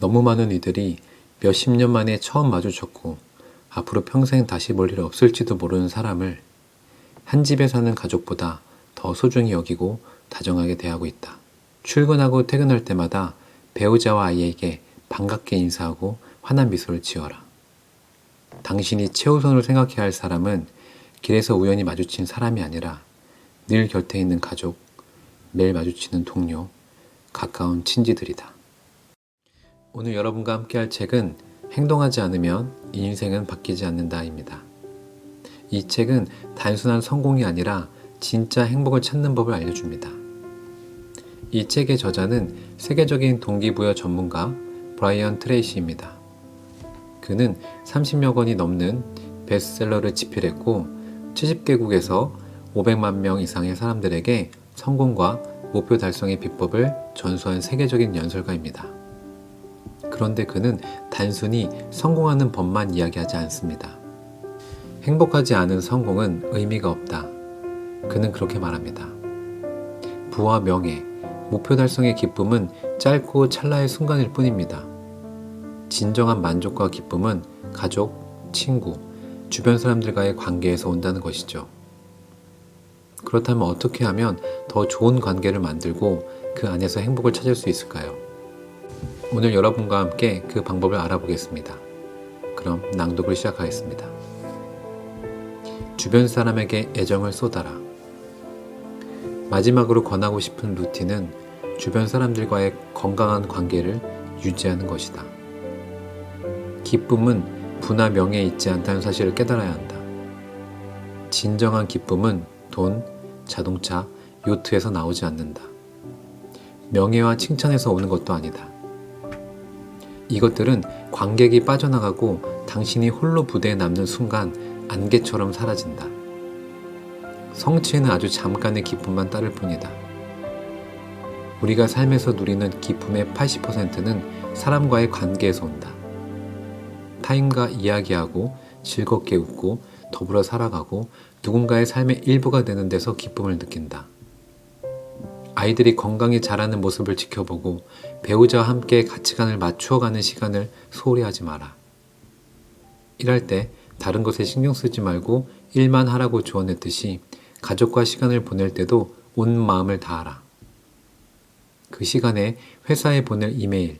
너무 많은 이들이 몇십 년 만에 처음 마주쳤고 앞으로 평생 다시 볼 일 없을지도 모르는 사람을 한 집에 사는 가족보다 더 소중히 여기고 다정하게 대하고 있다. 출근하고 퇴근할 때마다 배우자와 아이에게 반갑게 인사하고 환한 미소를 지어라. 당신이 최우선으로 생각해야 할 사람은 길에서 우연히 마주친 사람이 아니라 늘 곁에 있는 가족, 매일 마주치는 동료, 가까운 친지들이다. 오늘 여러분과 함께 할 책은 행동하지 않으면 인생은 바뀌지 않는다입니다. 이 책은 단순한 성공이 아니라 진짜 행복을 찾는 법을 알려줍니다. 이 책의 저자는 세계적인 동기부여 전문가 브라이언 트레이시입니다. 그는 30여 권이 넘는 베스트셀러를 집필했고 70개국에서 500만 명 이상의 사람들에게 성공과 목표 달성의 비법을 전수한 세계적인 연설가입니다. 그런데 그는 단순히 성공하는 법만 이야기하지 않습니다. 행복하지 않은 성공은 의미가 없다. 그는 그렇게 말합니다. 부와 명예, 목표 달성의 기쁨은 짧고 찰나의 순간일 뿐입니다. 진정한 만족과 기쁨은 가족, 친구, 주변 사람들과의 관계에서 온다는 것이죠. 그렇다면 어떻게 하면 더 좋은 관계를 만들고 그 안에서 행복을 찾을 수 있을까요? 오늘 여러분과 함께 그 방법을 알아보겠습니다. 그럼 낭독을 시작하겠습니다. 주변 사람에게 애정을 쏟아라. 마지막으로 권하고 싶은 루틴은 주변 사람들과의 건강한 관계를 유지하는 것이다. 기쁨은 부나 명예에 있지 않다는 사실을 깨달아야 한다. 진정한 기쁨은 돈, 자동차, 요트에서 나오지 않는다. 명예와 칭찬에서 오는 것도 아니다. 이것들은 관객이 빠져나가고 당신이 홀로 부대에 남는 순간 안개처럼 사라진다. 성취에는 아주 잠깐의 기쁨만 따를 뿐이다. 우리가 삶에서 누리는 기쁨의 80%는 사람과의 관계에서 온다. 타인과 이야기하고 즐겁게 웃고 더불어 살아가고 누군가의 삶의 일부가 되는 데서 기쁨을 느낀다. 아이들이 건강히 자라는 모습을 지켜보고 배우자와 함께 가치관을 맞추어가는 시간을 소홀히 하지 마라. 일할 때 다른 것에 신경 쓰지 말고 일만 하라고 조언했듯이 가족과 시간을 보낼 때도 온 마음을 다하라. 그 시간에 회사에 보낼 이메일,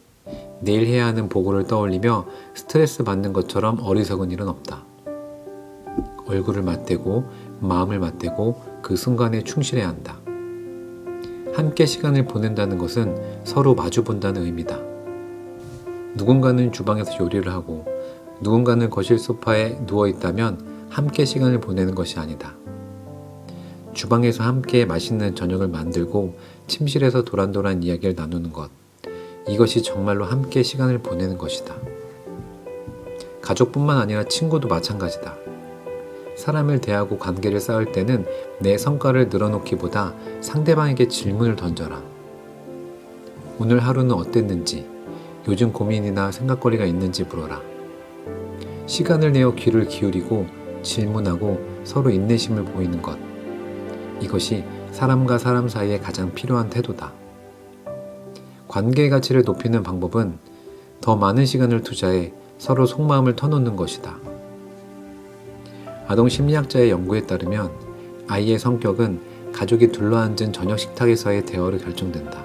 내일 해야 하는 보고를 떠올리며 스트레스 받는 것처럼 어리석은 일은 없다. 얼굴을 맞대고 마음을 맞대고 그 순간에 충실해야 한다. 함께 시간을 보낸다는 것은 서로 마주 본다는 의미다. 누군가는 주방에서 요리를 하고 누군가는 거실 소파에 누워 있다면 함께 시간을 보내는 것이 아니다. 주방에서 함께 맛있는 저녁을 만들고 침실에서 도란도란 이야기를 나누는 것. 이것이 정말로 함께 시간을 보내는 것이다. 가족뿐만 아니라 친구도 마찬가지다. 사람을 대하고 관계를 쌓을 때는 내 성과를 늘어놓기보다 상대방에게 질문을 던져라. 오늘 하루는 어땠는지, 요즘 고민이나 생각거리가 있는지 물어라. 시간을 내어 귀를 기울이고 질문하고 서로 인내심을 보이는 것. 이것이 사람과 사람 사이에 가장 필요한 태도다. 관계의 가치를 높이는 방법은 더 많은 시간을 투자해 서로 속마음을 터놓는 것이다. 아동 심리학자의 연구에 따르면 아이의 성격은 가족이 둘러앉은 저녁 식탁에서의 대화로 결정된다.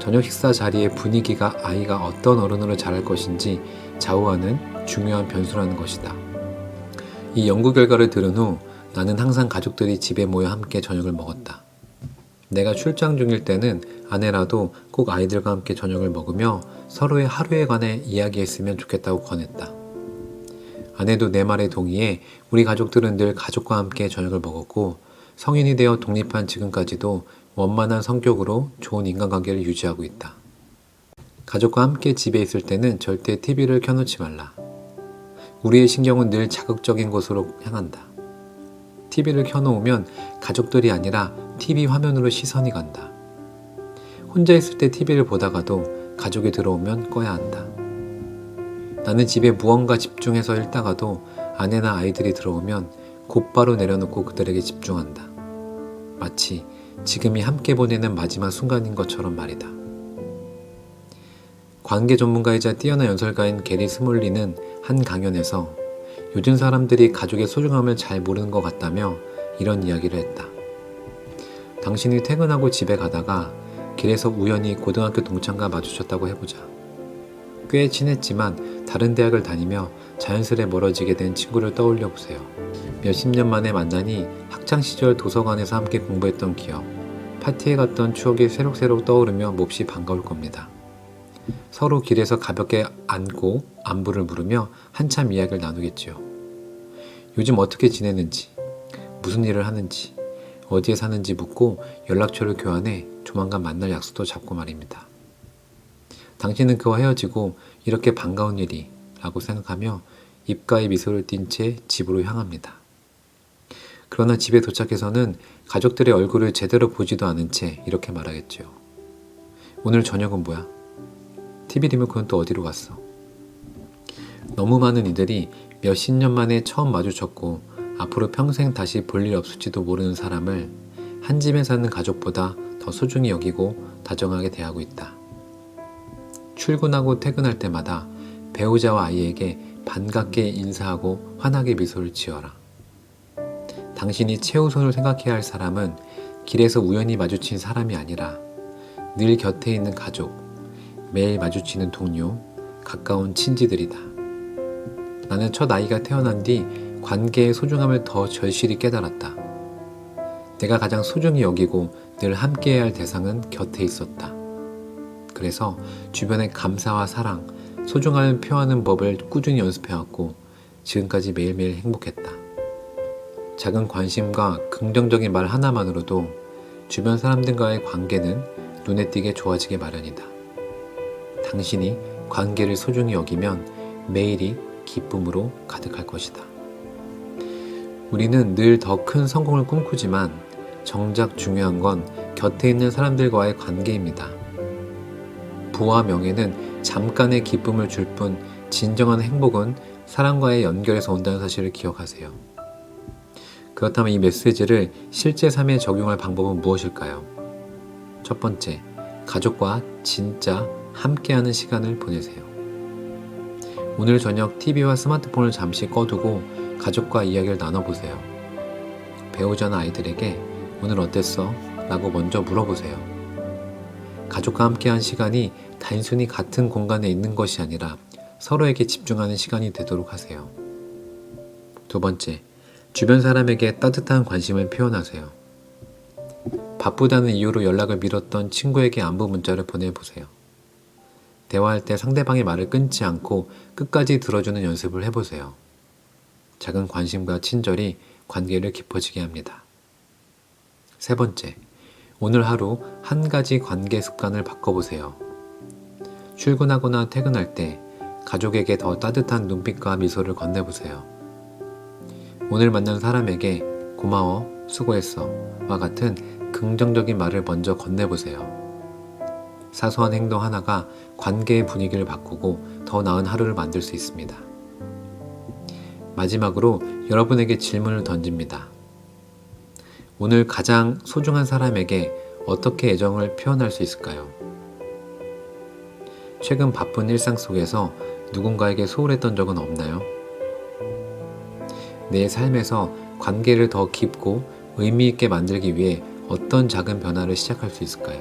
저녁 식사 자리의 분위기가 아이가 어떤 어른으로 자랄 것인지 좌우하는 중요한 변수라는 것이다. 이 연구 결과를 들은 후 나는 항상 가족들이 집에 모여 함께 저녁을 먹었다. 내가 출장 중일 때는 아내라도 꼭 아이들과 함께 저녁을 먹으며 서로의 하루에 관해 이야기했으면 좋겠다고 권했다. 아내도 내 말에 동의해 우리 가족들은 늘 가족과 함께 저녁을 먹었고 성인이 되어 독립한 지금까지도 원만한 성격으로 좋은 인간관계를 유지하고 있다. 가족과 함께 집에 있을 때는 절대 TV를 켜놓지 말라. 우리의 신경은 늘 자극적인 곳으로 향한다. TV를 켜놓으면 가족들이 아니라 TV 화면으로 시선이 간다. 혼자 있을 때 TV를 보다가도 가족이 들어오면 꺼야 한다. 나는 집에 무언가 집중해서 읽다가도 아내나 아이들이 들어오면 곧바로 내려놓고 그들에게 집중한다. 마치 지금이 함께 보내는 마지막 순간인 것처럼 말이다. 관계 전문가이자 뛰어난 연설가인 게리 스몰리는 한 강연에서 요즘 사람들이 가족의 소중함을 잘 모르는 것 같다며 이런 이야기를 했다. 당신이 퇴근하고 집에 가다가 길에서 우연히 고등학교 동창과 마주쳤다고 해보자. 꽤 친했지만 다른 대학을 다니며 자연스레 멀어지게 된 친구를 떠올려 보세요. 몇십 년 만에 만나니 학창 시절 도서관에서 함께 공부했던 기억, 파티에 갔던 추억이 새록새록 떠오르며 몹시 반가울 겁니다. 서로 길에서 가볍게 안고 안부를 물으며 한참 이야기를 나누겠지요. 요즘 어떻게 지내는지, 무슨 일을 하는지, 어디에 사는지 묻고 연락처를 교환해 조만간 만날 약속도 잡고 말입니다. 당신은 그와 헤어지고 이렇게 반가운 일이 라고 생각하며 입가에 미소를 띤 채 집으로 향합니다. 그러나 집에 도착해서는 가족들의 얼굴을 제대로 보지도 않은 채 이렇게 말하겠죠. 오늘 저녁은 뭐야? TV 리모컨은 또 어디로 갔어? 너무 많은 이들이 몇십 년 만에 처음 마주쳤고 앞으로 평생 다시 볼 일 없을지도 모르는 사람을 한 집에 사는 가족보다 더 소중히 여기고 다정하게 대하고 있다. 출근하고 퇴근할 때마다 배우자와 아이에게 반갑게 인사하고 환하게 미소를 지어라. 당신이 최우선을 생각해야 할 사람은 길에서 우연히 마주친 사람이 아니라 늘 곁에 있는 가족, 매일 마주치는 동료, 가까운 친지들이다. 나는 첫 아이가 태어난 뒤 관계의 소중함을 더 절실히 깨달았다. 내가 가장 소중히 여기고 늘 함께해야 할 대상은 곁에 있었다. 그래서 주변의 감사와 사랑, 소중함을 표하는 법을 꾸준히 연습해왔고 지금까지 매일매일 행복했다. 작은 관심과 긍정적인 말 하나만으로도 주변 사람들과의 관계는 눈에 띄게 좋아지게 마련이다. 당신이 관계를 소중히 여기면 매일이 기쁨으로 가득할 것이다. 우리는 늘 더 큰 성공을 꿈꾸지만 정작 중요한 건 곁에 있는 사람들과의 관계입니다. 부와 명예는 잠깐의 기쁨을 줄 뿐 진정한 행복은 사람과의 연결에서 온다는 사실을 기억하세요. 그렇다면 이 메시지를 실제 삶에 적용할 방법은 무엇일까요? 첫 번째, 가족과 진짜 함께하는 시간을 보내세요. 오늘 저녁 TV와 스마트폰을 잠시 꺼두고 가족과 이야기를 나눠보세요. 배우자나 아이들에게 오늘 어땠어? 라고 먼저 물어보세요. 가족과 함께한 시간이 단순히 같은 공간에 있는 것이 아니라 서로에게 집중하는 시간이 되도록 하세요. 두 번째, 주변 사람에게 따뜻한 관심을 표현하세요. 바쁘다는 이유로 연락을 미뤘던 친구에게 안부 문자를 보내보세요. 대화할 때 상대방의 말을 끊지 않고 끝까지 들어주는 연습을 해보세요. 작은 관심과 친절이 관계를 깊어지게 합니다. 세 번째, 오늘 하루 한 가지 관계 습관을 바꿔보세요. 출근하거나 퇴근할 때 가족에게 더 따뜻한 눈빛과 미소를 건네보세요. 오늘 만난 사람에게 고마워, 수고했어 와 같은 긍정적인 말을 먼저 건네보세요. 사소한 행동 하나가 관계의 분위기를 바꾸고 더 나은 하루를 만들 수 있습니다. 마지막으로 여러분에게 질문을 던집니다. 오늘 가장 소중한 사람에게 어떻게 애정을 표현할 수 있을까요? 최근 바쁜 일상 속에서 누군가에게 소홀했던 적은 없나요? 내 삶에서 관계를 더 깊고 의미 있게 만들기 위해 어떤 작은 변화를 시작할 수 있을까요?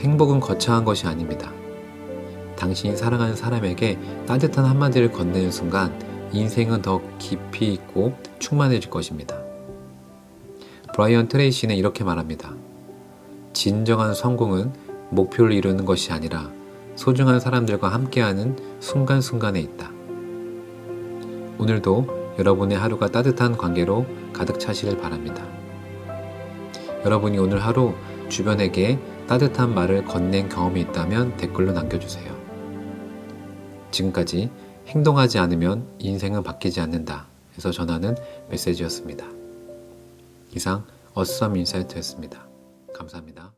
행복은 거창한 것이 아닙니다. 당신이 사랑하는 사람에게 따뜻한 한마디를 건네는 순간 인생은 더 깊이 있고 충만해질 것입니다. 브라이언 트레이시는 이렇게 말합니다. 진정한 성공은 목표를 이루는 것이 아니라 소중한 사람들과 함께하는 순간순간에 있다. 오늘도 여러분의 하루가 따뜻한 관계로 가득 차시길 바랍니다. 여러분이 오늘 하루 주변에게 따뜻한 말을 건넨 경험이 있다면 댓글로 남겨주세요. 지금까지 행동하지 않으면 인생은 바뀌지 않는다. 에서 전하는 메시지였습니다. 이상 어썸 인사이트였습니다. 감사합니다.